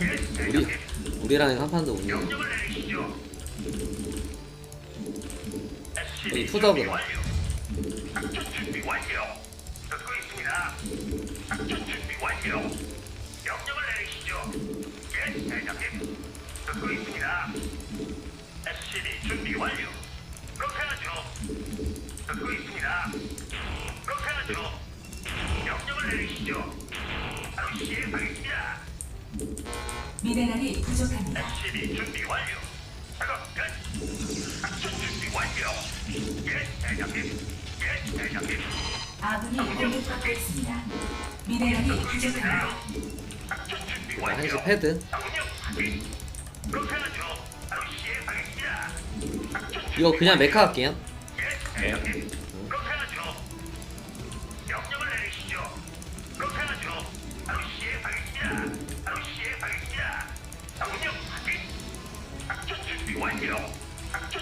우리. 우리랑 한 판도 못 이겨 준비 완료. 명령을 내리시죠. 예, 대장님. 듣고 있습니다. 미네랄이 부족합니다. SCB 준비 완료. 작업 끝. 작전 준비 완료. 예, 대장님. 예, 대장님. 아군이 공격받고 있습니다. 미네랄이 부족합니다. 작전 준비 완료. 패드 명령 확인. 그렇게 하죠. 바로 시행하겠습니다. 작전 준비 이거 그냥 메카 할게요 예, 대장님. 완료. 작전.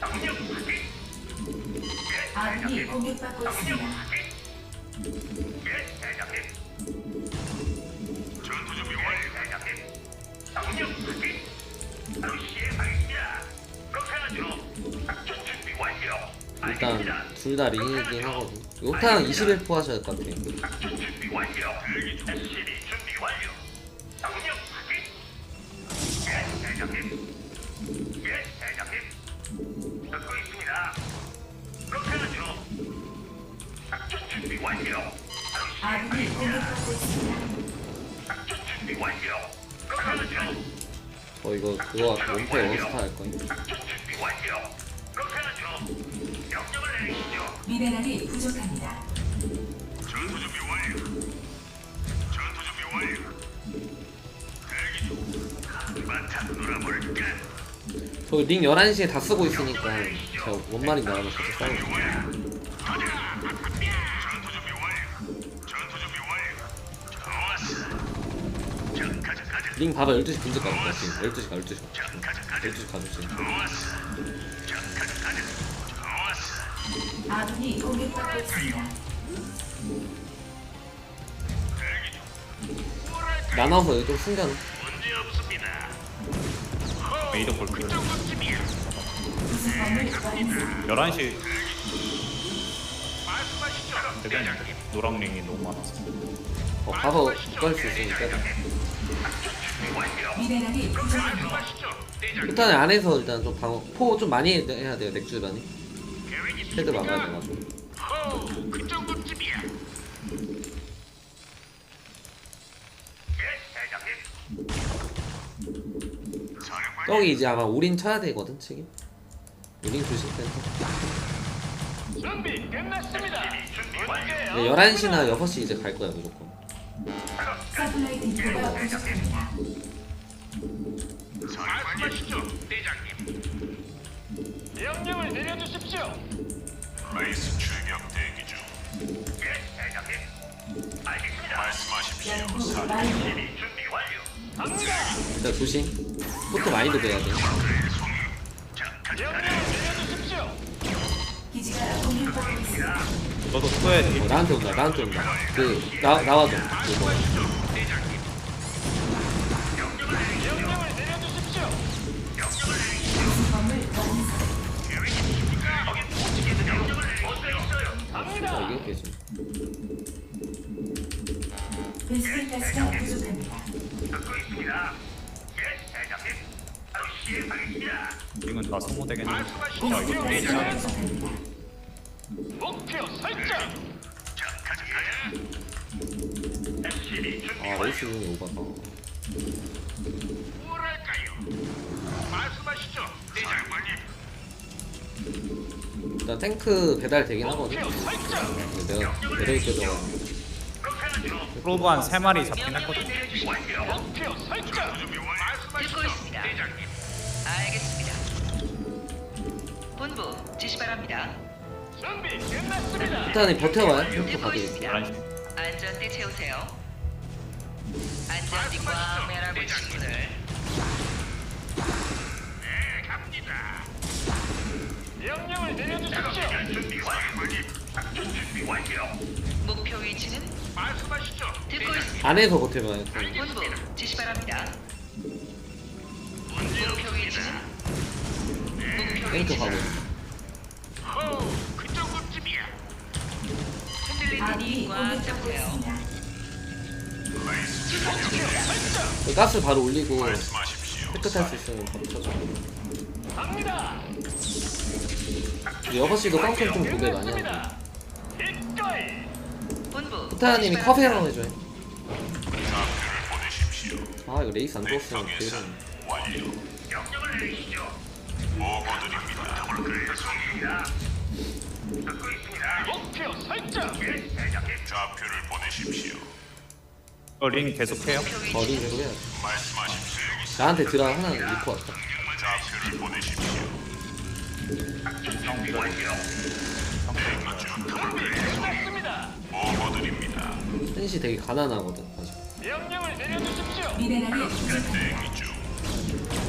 명령 확인. 예, 아군이. 공격받고. 일단 둘 다 링이긴 하거든 욕탕 21% 하셔야 될 것 같아. 어 이거 그거 원패 원스타 할 거임 미네랄이 부족합니다. 전투 준비 완료. 전투 준비 완료. 대기 중. 한바탕 놀아볼까? 저링 11시에 다 쓰고 있으니까 제가 뭔 말인지 알아서 같이 싸우고 있어요. 가자. 전투 준비 완료. 전투 준비 완료. 좋았어. 자, 가자, 가자. 링 봐봐 12시 분석 가것 지금 12시 가 12시 가 자, 가자, 가자. 12시 가주지 좋았어. 아군이 공격받고 있습니다. 대기 중. 나눠서 여기 좀 숨겨놔 문제 없습니다. 그. 구성범을 완성. 11시 말씀하시죠. 노랑링이 너무 많아서. 어 가서 국가할 수 있으니까. 미네랄이 부족합니다. 말씀하시죠. 대장님. 일단 안에서 일단 좀 방어 포 좀 많이 해야 돼요 계획 있습니까? 막아야 돼가지고 호, 그 정도쯤이야. 떡이 이제 아마 우린 쳐야 되거든 책임 우린 조심 센터 준비 끝났습니다. 근데 11시나 6시 이제 갈 거야 무조건 서플라이 디포가 부족합니다. 말씀하시죠, 대장님. 명령을 내려주십시오. 라이스 출격 대기 중. 예, 대장님. 알겠습니다. 말씀하십시오. 연구 완료. 준비 완료. 갑니다. 일단 조심 포트 많이 도배해야 돼 명령을 내려주십시오. 기지가 공격받고 있습니다. 저도 스토야 어, 나한테 온다 나한테 온다 그 나, 나와줘 그거 베스킨 가스가 부족합니다. 듣고 있습니다. 예, 대장님. 바로 시행하겠습니다. 링은 다 소모되겠네. 아 말씀하시죠. 가스가. 부족합니다. 목표 설정. 자, 가자, 가자. SCB 준비 아 완료. 레이스 오바다. 뭐랄까요? 말씀하시죠, 대장관님. 일단 탱크 배달 되긴 하거든. 목표 설정. 근데 내가 하죠. 프로브 한 3마리 잡긴 했거든. 완료. 목표 설정. 말씀하시죠, 있습니다. 대장님. 알겠습니다. 본부 지시 바랍니다. 일단은 버텨봐요. 듣고 가게. 있습니다. 11시. 안전대 채우세요. 안전띠 꽉 매라고 친구들. 네, 갑니다. 명령을 내려주십시오. 목표 위치는 말씀하시죠. 듣고 있습니다. 안에서 버텨봐요. 좀. 본부 지시 바랍니다. 목표 위치는 목표 탱크 위치는 가고. 호, 그 정도쯤이야. 흔들린 아군이 꽉 공격받고 잡으세요. 있습니다. 그 가스 바로 올리고 말씀하십시오. 깨끗할 수 있으면 바로 쳐줘. 갑니다. 6시도 깡총 좀 고배 많이. 기꺼이. 본부 후타님이 지시 커피 바랍니다. 하나 해줘요. 아 이거 레이스 안. 명령을 내리시죠. 보고드립니다. 있습니다. 목표 설정. 예. 좌표를 보내십시오. 어, 링 계속해요? 대로 해야지. 말씀하십시오. 나한테 드라 하나 넣고 왔다. 좌표를 보내십시오. 준비 완료. 끝났습니다. 보 현시 되게 가난하거든. 아직. 명령을 내려주십시오. 미네랄이 부족합니다. 대기 중.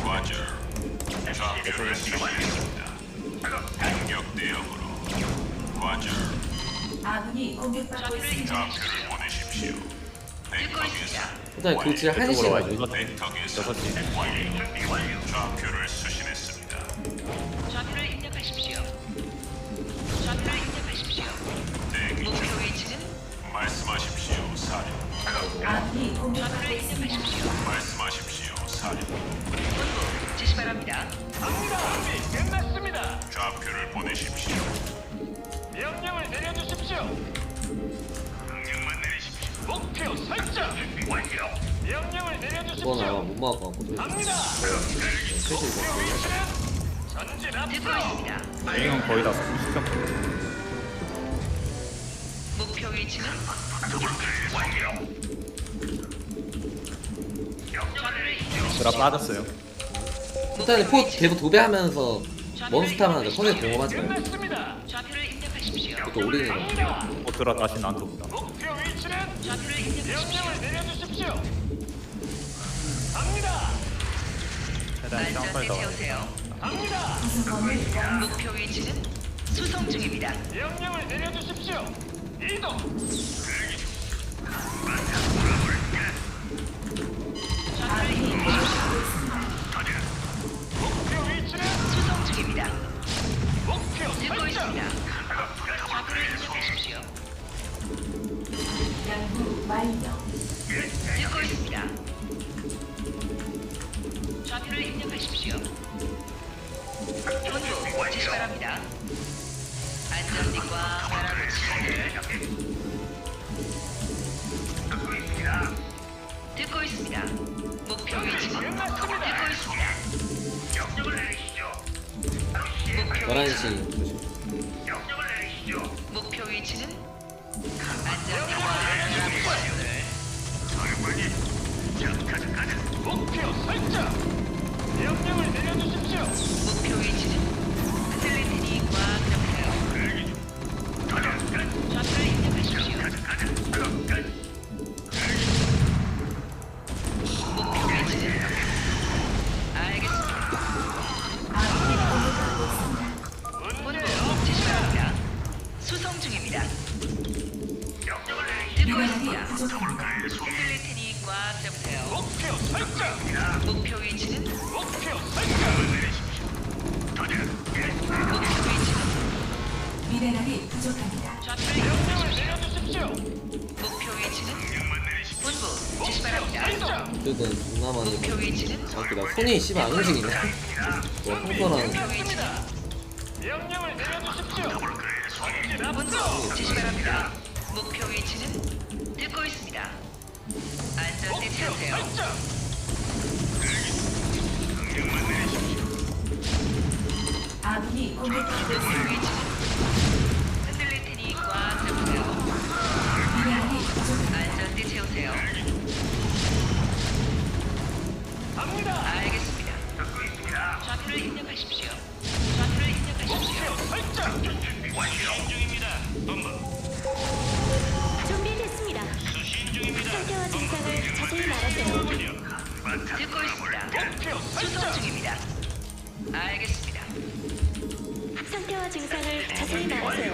과절. 좌표를 수신했습니다. 공격 대응으로. 과절. 아군이 공격받고 있습니다. 좌표를 보내십시오. 후타님 그질 이쪽으로 1시에 와요. 가죠. 6시. 6시. 준비 완료. 좌표를 수신했습니다. 좌표를 입력하십시오. 아군이 공격받고 좌표를 있습니다. 입력하십시오. 말씀하십시오, 사령. 본부 지시 바랍니다. 갑니다. 준비 끝났습니다. 좌표를 보내십시오. 명령을 내려주십시오. 명령만 내리십시오. 목표 설정. 준비 완료. 명령을 이건 아마 내려주십시오. 못 막을 것 같거든. 갑니다. 셋이 목표 이거. 위치는 전진 듣고 앞으로. 있습니다. 링은 거의 다 소모시켰고. 목표 위치는 완료. 좌표를 입력하십시오. 드랍 빠졌어요. 후타님 포 계속 도배 하면서 몬스타만 하자. 컨셉 경험하지 말고. 끝났습니다. 좌표를 입력하십시오. 또 우리는 갑니다. 어, 드랍 다시 나한테 온다. 목표 위치는 좌표를 입력하십시오. 명령을 내려주십시오. 갑니다. 최대한 시간 안전대 빨리 나와요. 채우세요. 갑니다. 구성범을 완성. 목표 위치는 수송 중입니다. 명령을 내려주십시오. 이동. 있습니다. 목표 위치는. 듣고 있습니다. 명령을 내리시죠. 목표 11시 조심. 명령을 내리시죠. 목표 위치는. 자, 가자, 가자. 목표 설정. 명령을 내려주십시오. 목표 위치는 테니 꽉 존나 많이 목표 위치는 아, 나 손이 씨발 안 움직이네. 뭐 한번한 목표 위치는 본부 지시 바랍니다. 목표 위치는 듣고 있습니다. 안전대 채우세요. 아군이 공격받고 목표 있습니다. 위치는 흔들릴 테니 꽉 잡으세요. 부족합니다. 안전대 채우세요. 알겠습니다. 좌표를 입력하십시오. 좌표를 입력하십시오. 준비됐습니다. 상태와 증상을 자세히 말하세요. 듣고 있습니다. 수송 중입니다. 알겠습니다. 상태와 증상을 자세히 말하세요.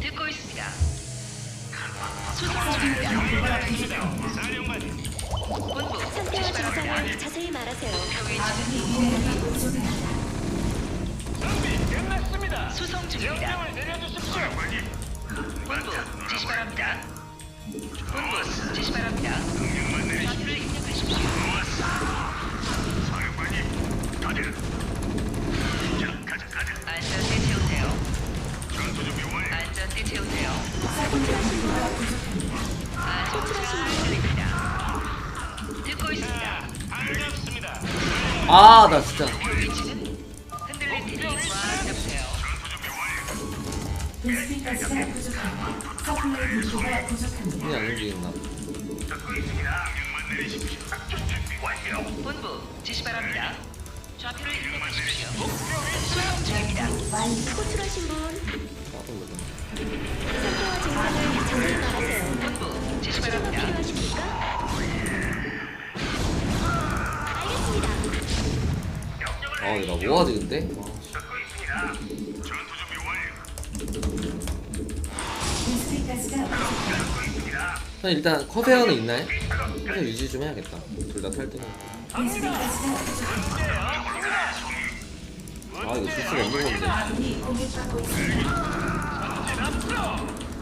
듣고 있습니다. 수송 중입니다. 본부 상태와. 증상을 자세히 말하세요. 본부 지시 바랍니다. 본부 지시 바랍니다. 좌표를 입력하십시오. 안전대 채우세요. 채우세요. 부족합니다. 안전대 들립니다. 듣고 있습니다. 아, 나 진짜. 목표 위치는 흔들릴 테니 꽉 잡으세요. 베스핀 가스가 부족합니다. 서플라이 인프가 부족합니다. 손이 안 움직인다. 본부 지시 바랍니다. 좌표를 입력하십시오. 수송 중입니다. 완료. 호출하신 분 깜짝 놀랐네. 상태와 증상을 자세히 말하세요. 본부 지시 치료가 바랍니다. 필요하십니까? 아, 나 뭐하지 근데? 아, 일단 커세어는 있나요? 커세어 유지 좀 해야겠다. 둘 다 탈 때는. 아, 이거 줄 수가 없는 건데.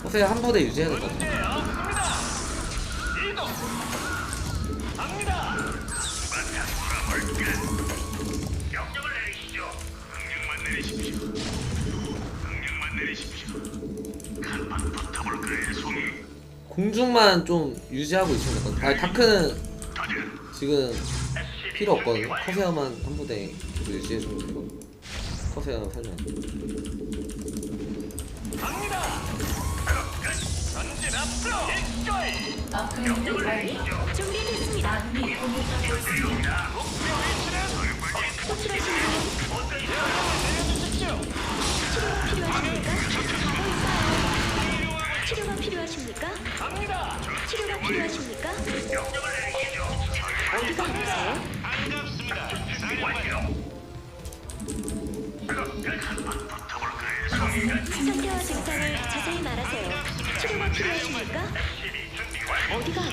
커세어 한 부대 유지해야 될것 같아. 공중만 좀 유지하고 있으면 될것 같아. 아니, 다크는. 지금 필요 없거든요. 커세어만 한 부대 계속 유지해주면 되거든. 커세어 살면. 준비됐습니다. 아군이 공격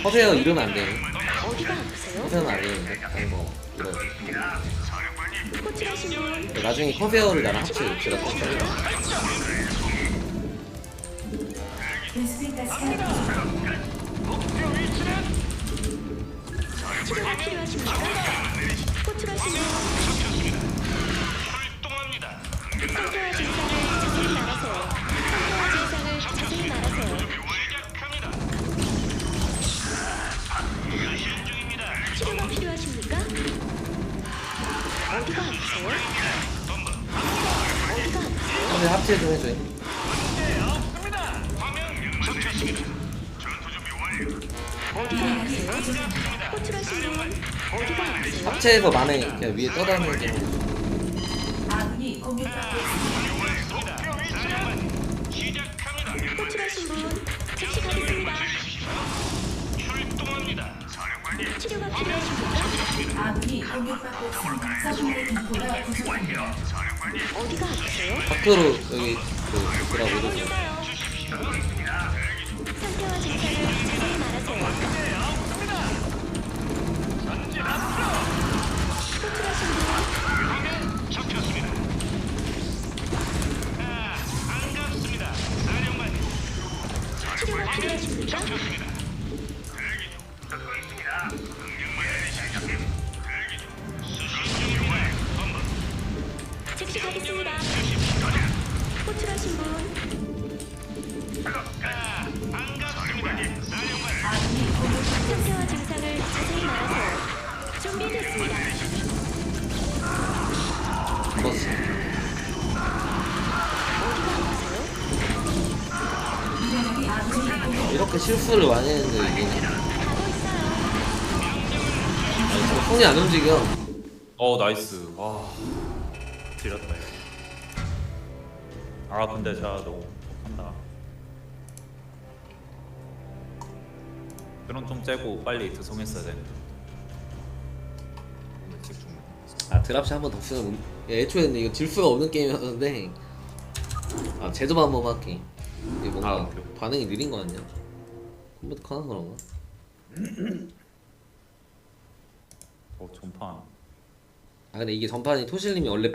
커세어 이러면 안 되네. 어디가 아프세요? 커세어는 안 되는데. 아니 뭐 이런. 호출하신 분 나중에 커세어를 나랑 합쳐 제가 또 써요. 베스핀 가스가. 치료가 필요하십니까? 호출하신 분 상태와 증상을 자세히 말하세요. 아프세요? 커세어 합체 좀 해줘요. 합체해서 만에 그냥 위에 떠다니는 게 아군이 공격받고. 호출하신 분 즉시 가겠습니다. 치료가 필요하십니까? 아군이 공격받고 있습니다. 서중의 인포가 부족합니다. 어디가 아프세요? 밖으로 여기 그 뭐라고 그러죠 상태와 증상을 자세히 말하세요. 호출하신 분 치료가 필요하십니까? 즉시 가겠습니다. 호출하신 분 반갑습니다. 아군이 공격받고 상태와 증상을 자세히 말하세요. 준비됐습니다. 버스 어디가 아프세요? 이렇게 실수를 많이 했는데 있어요. 아니 지금 손이 안 움직여 어 나이스 와 지렸다 이거 아 근데 제가 너무 못한다. 드론 좀 째고 빨리 드송했어야 되는데. 아 드랍시 한번 더 쓰면 음- 야, 애초에는 이거 질 수가 없는 게임이었는데. 아 제조만 한 번만 할게. 이게 뭔가 아, 오케이. 반응이 느린 거 아니야? 컴퓨터 커서 그런가? 어 전판. 아 근데 이게 전판이 토실님이 원래 빡